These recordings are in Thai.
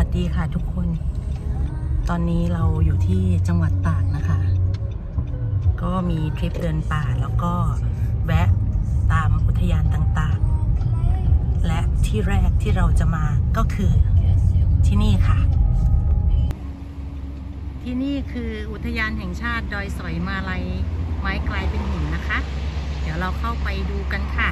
วัสดีค่ะทุกคน ตอนนี้เราอยู่ที่จังหวัดตากนะคะ ก็มีทริปเดินป่าแล้วก็แวะตามอุทยานต่างๆ และที่แรกที่เราจะมาก็คือที่นี่ค่ะ ที่นี่คืออุทยานแห่งชาติดอยสอยมาลัยไม้กลายเป็นหินนะคะ เดี๋ยวเราเข้าไปดูกันค่ะ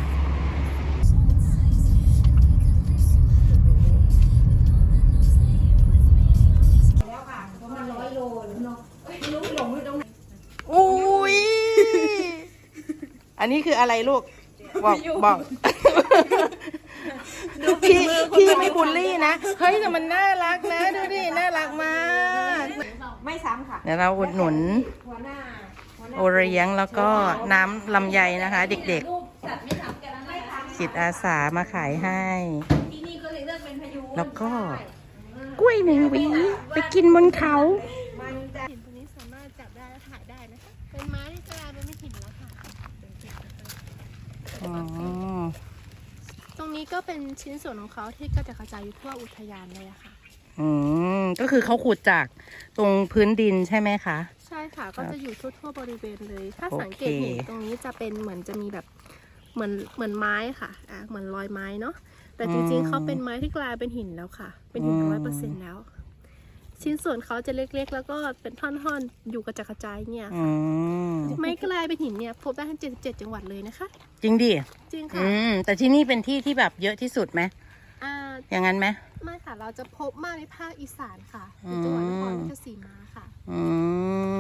อันนี้คืออะไรลูก บอกบอก พี่พี่ไม่บูลลี่นะ เฮ้ยแต่มันน่ารักนะ ดูดิ น่ารักมาก ไม่ซ้ำค่ะ เดี๋ยวเราอุดหนุน หัวหน้าหัวหน้าโอเลี้ยงแล้วก็น้ำลำไยนะคะ เด็กรูปสัตว์ไม่ซ้ำกันไม่ซ้ๆจิตอาสามาขายให้ำที่นี่ก็เลยเลือกเป็นพายุแล้วก็ กล้วยหนึ่งหวีไปกินบนเขา มันจะ หินตัวนี้สามารถจับได้และถ่ายได้นะคะ เป็นไม้ที่กลายเป็นไม่หินแล้วค่ะ อ๋อ ตรง นี้ก็เป็นชิ้นส่วนของเขาที่ก็จะกระจายอยู่ทั่วอุทยานเลยอะค่ะ อืมก็คือเขาขุดจากตรงพื้นดินใช่ไหมคะ ใช่ค่ะ ก็จะอยู่ทั่วๆบริเวณเลย ถ้าโอเคสังเกตเห็นตรงนี้จะเป็นเหมือนจะมีแบบเหมือนเหมือนไม้ค่ะอะ เหมือนรอยไม้เนาะแต่จริงๆเขาเป็นไม้ที่กลายเป็นหินแล้วค่ะ เป็นหินร้อยเปอร์เซ็นต์แล้ว ชิ้นส่วนเขาจะเล็กๆ แล้วก็เป็นท่อนๆ อยู่กระจัดกระจายเนี่ยอืมไม้กลายเป็นหินเนี่ยพบได้ทั้ง77 จังหวัดเลยนะคะ จริงดิจริงค่ะอืมแต่ที่นี่เป็นที่ที่แบบเยอะที่สุดไหมอ่าอย่างนั้นไหม ไม่ค่ะเราจะพบมากในภาคอีสานค่ะอืในมจังหวัดนครราชสีมาค่ะอื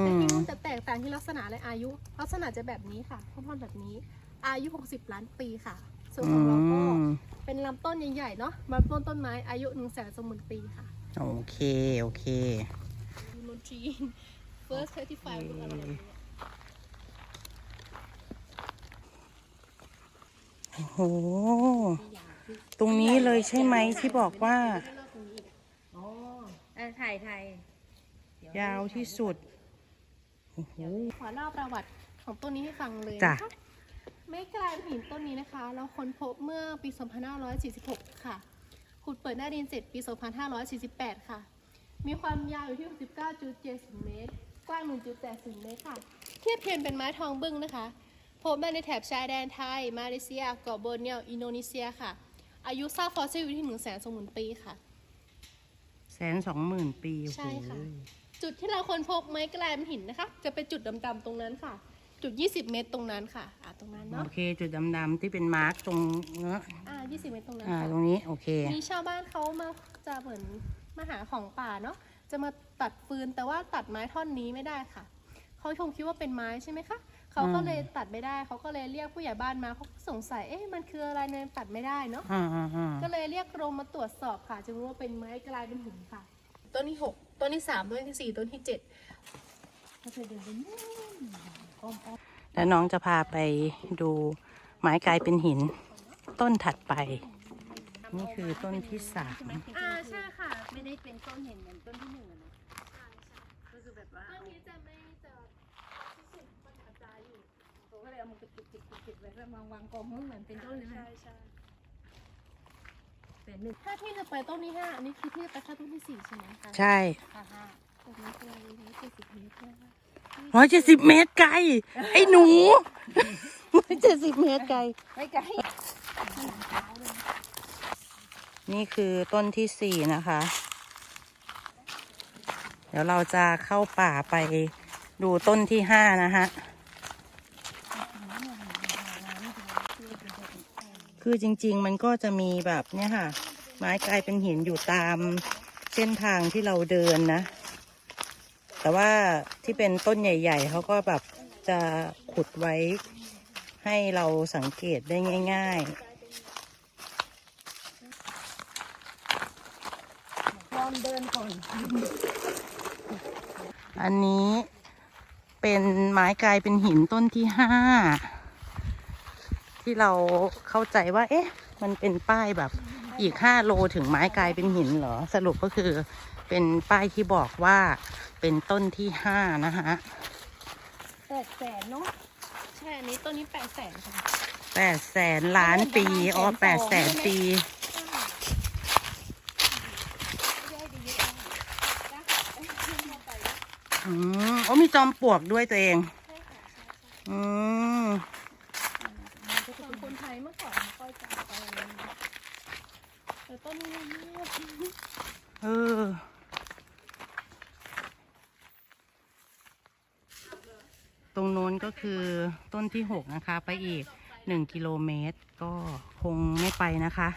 แต่มที่นู่นจะแตกต่างที่ลักษณะและอายุ ลักษณะจะแบบนี้ค่ะท่อนๆแบบนี้ อายุ 60 ล้านปีค่ะ ส่วนอืของเราก็มเป็นลำต้นใหญ่ๆเนาะลำต้นต้นไม้อายุ1นึ่งแสนสมุนปีค่ะ โอเค โอเคมอนทรี first 35ลูกอะไรแบบนี้โอ้โห ตรงนี้เลยใช่ไหมที่บอกว่าอ๋ออ่าถ่ายถ่ายยาวที่สุด โอ้โห ขอเล่าประวัติของต้นนี้ให้ฟังเลยจ้ะ นะคะไม้กลายเป็นหินต้นนี้นะคะ เราค้นพบเมื่อปี 2546 ค่ะ ขุดเปิดหน้าดินเสร็จปี 2548 ค่ะ มีความยาวอยู่ที่ 69.70 เมตร กว้าง 1.80 เมตรค่ะ เทียบเทียมเป็นไม้ทองบึ้งนะคะ พบได้ในแถบชายแดนไทย มาเลเซีย เกาะโบร์เนียว อินโดนีเซียค่ะ อายุซากฟอสซิลอยู่ที่1 0 0 0 0 0สมุนปีค่ะ แสนสองหมื่นปีโอ้โห ใช่ค่ะ จุดที่เราค้นพบไม้กลายเป็นหินนะคะ จะเป็นจุดดำๆตรงนั้นค่ะ จุด 20 เมตรตรงนั้นค่ะอ่าตรงนั้นโอเนาะเค จุดดำๆที่เป็นมาร์กตรงเนื้ออ่า20 เมตรตรงนั้นอ่าค่ะ ตรงนี้โอเค มีชาวบ้านเขามาจะเหมือนมาหาของป่าเนาะจะมาตัดฟืนแต่ว่าตัดไม้ท่อนนี้ไม่ได้ค่ะเขาคงคิดว่าเป็นไม้ใช่ไหมคะเขาก็เลยตัดไม่ได้เขาก็เลยเรียกผู้ใหญ่บ้านมาเขาก็สงสัยเอ๊ะมันคืออะไรเนี่ยตัดไม่ได้เนาะอ่าอ่าอ่าก็เลยเรียกกรมมาตรวจสอบค่ะ จึงรู้ว่าเป็นไม้กลายเป็นหินค่ะ ต้นที่หกต้นที่สามต้นที่สี่ต้นที่เจ็ด แล้วน้องจะพาไปดูไม้กลายเป็นหิน ต้นถัดไป นี่คือต้นที่สามอ่าใช่ค่ะ ไม่ได้เป็นต้นเห็นเหมือนต้นที่หนึ่งอะนะก็คือแบบว่าต้นนี้จะไม่จะสุดๆมันกระจายอยู่เขาก็เลยเอามันติดติดติดติดไว้แล้ววางวางกองเหมือนเป็นต้นเลยไหมใช่ใช่แต่หนึ่งถ้าที่จะไปต้นที่ห้าอันนี้คือที่จะไปแค่ต้นที่สี่ใช่ไหมคะใช่ห้าห้าตรงนี้คือร้อยเจ็ดสิบเมตรนะคะ ร้อยเจ็ดสิบเมตรไกล ไอ้หนูร้อยเจ็ดสิบเมตรไกล ไม่ไกลนี่คือต้นที่สี่นะคะ เดี๋ยวเราจะเข้าป่าไปดูต้นที่ห้านะฮะ คือจริง ๆ มันก็จะมีแบบเนี่ยค่ะ ไม้กลายเป็นหินอยู่ตามเส้นทางที่เราเดินนะ แต่ว่าที่เป็นต้นใหญ่ ๆเขาก็แบบจะขุดไว้ให้เราสังเกตได้ง่ายๆลองเดินก่อน อันนี้เป็นไม้กลายเป็นหินต้นที่ห้า ที่เราเข้าใจว่า เอ๊ะ มันเป็นป้ายแบบอีกห้าโลถึงไม้กลายเป็นหินเหรอ สรุปก็คือเป็นป้ายที่บอกว่า เป็นต้นที่ห้านะฮะแปดแสนเนาะใช่อันนี้ต้นนี้แปดแสนค่ะ แปดแสนล้านปีอ๋อแปดแสนปี อืมโอ้มีจอมปลวกด้วยตัวเอง อืมคนไทยเมื่อก่อนค่อยจะไปแต่ต้นนี้เออ ตรงโน้นก็คือต้นที่หกนะคะ ไปอีกหนึ่งกิโลเมตร ก็คงไม่ไปนะคะ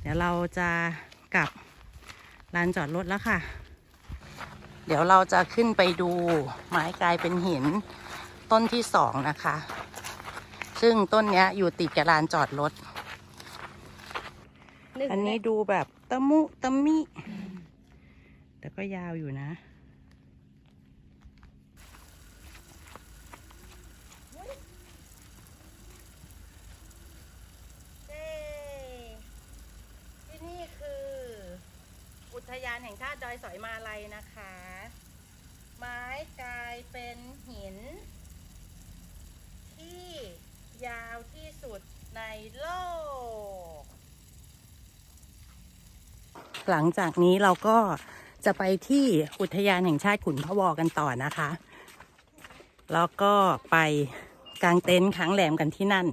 เดี๋ยวเราจะกลับลานจอดรถแล้วค่ะ เดี๋ยวเราจะขึ้นไปดูไม้กลายเป็นหินต้นที่สองนะคะ ซึ่งต้นเนี้ยอยู่ติดกับลานจอดรถ อันนี้ดูแบบตะมุตะมิ แต่ก็ยาวอยู่นะ เย้ที่นี่คือ อุท ยานแห่งชาติดอยสอยมาลัยนะคะ ไม้กลายเป็นหิน ที่ยาวที่สุดในโลก หลังจากนี้เราก็จะไปที่อุทยานแห่งชาติขุนพะวอกันต่อนะคะ แล้วก็ไปกางเต็นท์ค้างแรมกันที่นั่น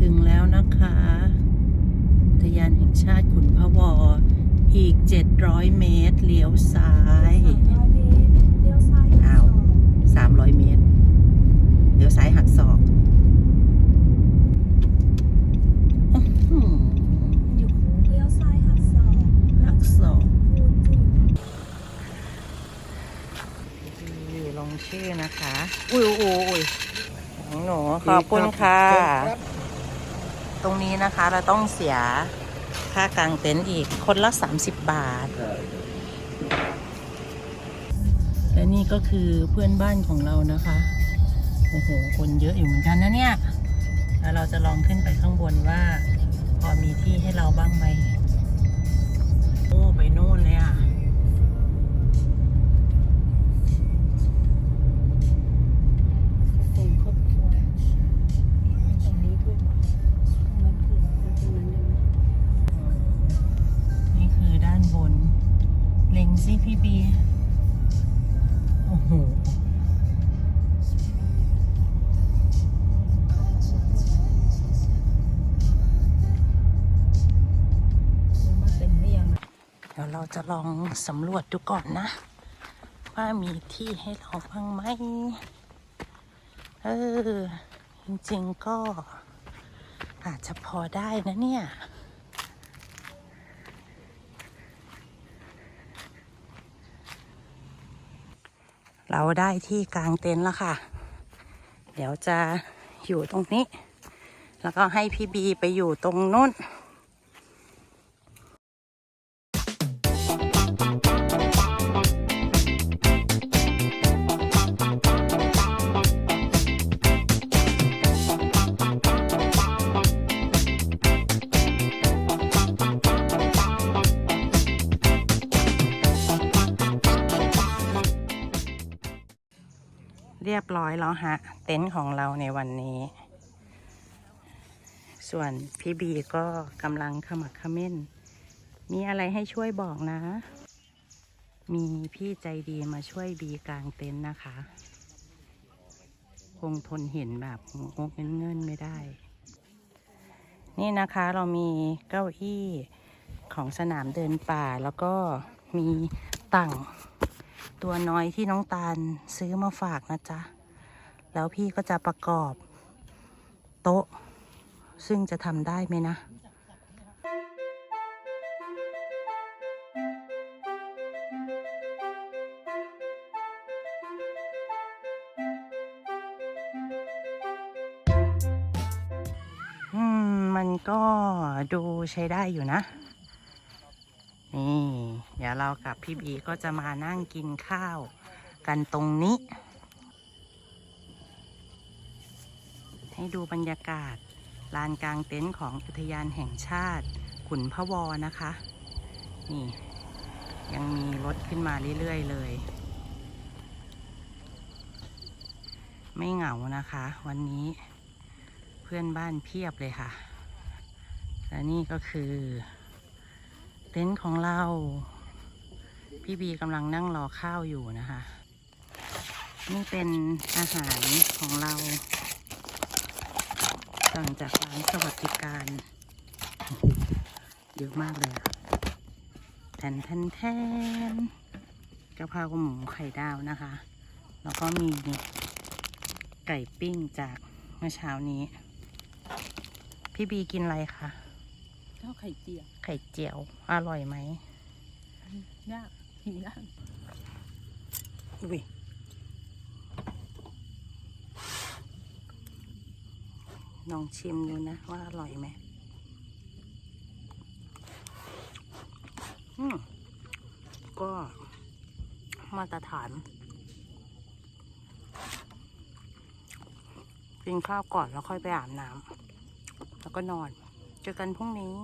ถึงแล้วนะคะ อุทยานแห่ง ชาติขุนพะวอ อีก 700 เมตร เลี้ยวซ้ายเลี้ยวซ้ายอ้าว300 เมตร เลี้ยวซ้ายหักศอกอื้อหืออยู่เลี้ยวซ้ายหักศอกหักศอกคูณจุดนี่ลงชื่อนะคะ อุ้ยอุ้ยอุ้ยของหนูขอบคุณค่ะ ตรงนี้นะคะเราต้องเสีย ค่ากางเต็นท์อีกคนละ 30 บาท และนี่ก็คือเพื่อนบ้านของเรานะคะ โอ้โห คนเยอะอยู่เหมือนกันนะเนี่ย แล้วเราจะลองขึ้นไปข้างบนว่า พอมีที่ให้เราบ้างไหม โอ้โหมันเป็นหรืองเดี๋ยวเราจะลองสำรวจดูก่อนนะ ว่ามีที่ให้เราบ้างไหม เออ จริงๆก็อาจจะพอได้นะเนี่ย เราได้ที่กลางเต็นท์แล้วค่ะ เดี๋ยวจะอยู่ตรงนี้ แล้วก็ให้พี่บีไปอยู่ตรงนู้น อยแล้วฮะ เต็นท์ของเราในวันนี้ ส่วนพี่บีก็กำลังขมักเขม้น มีอะไรให้ช่วยบอกนะ มีพี่ใจดีมาช่วยบีกลางเต็นท์นะคะ คงทนเห็นแบบงกเงินเงินๆไม่ได้ นี่นะคะเรามีเก้าอี้ของสนามเดินป่าแล้วก็มีตั่งตัวน้อยที่น้องตาลซื้อมาฝากนะจ๊ะ แล้วพี่ก็จะประกอบโต๊ะ ซึ่งจะทำได้ไหมนะอืมมันก็ดูใช้ได้อยู่นะ นี่ เดี๋ยวเรากับพี่บีก็จะมานั่งกินข้าวกันตรงนี้ ให้ดูบรรยากาศลานกลางเต็นท์ของอุทยานแห่งชาติ ขุนพะวอนะคะ นี่ ยังมีรถขึ้นมาเรื่อยๆเลย ไม่เหงานะคะ วันนี้เพื่อนบ้านเพียบเลยค่ะ และนี่ก็คือ เต็นท์ของเรา พี่บีกำลังนั่งรอข้าวอยู่นะคะ นี่เป็นอาหารของเรา สั่งจากร้านสวัสดิการ เยอะมากเลยอะแทนแทนแทนกะเพราหมูไข่ดาวนะคะ แล้วก็มีไก่ปิ้งจากเมื่อเช้านี้ พี่บีกินอะไรคะข้าวไข่เจียว ไข่เจียว อร่อยไหมยากกินยากอุ้ย ลองชิมดูนะว่าอร่อยไหมอืมก็มาตรฐาน กินข้าวก่อนแล้วค่อยไปอาบน้ำแล้วก็นอน เจอกันพรุ่งนี้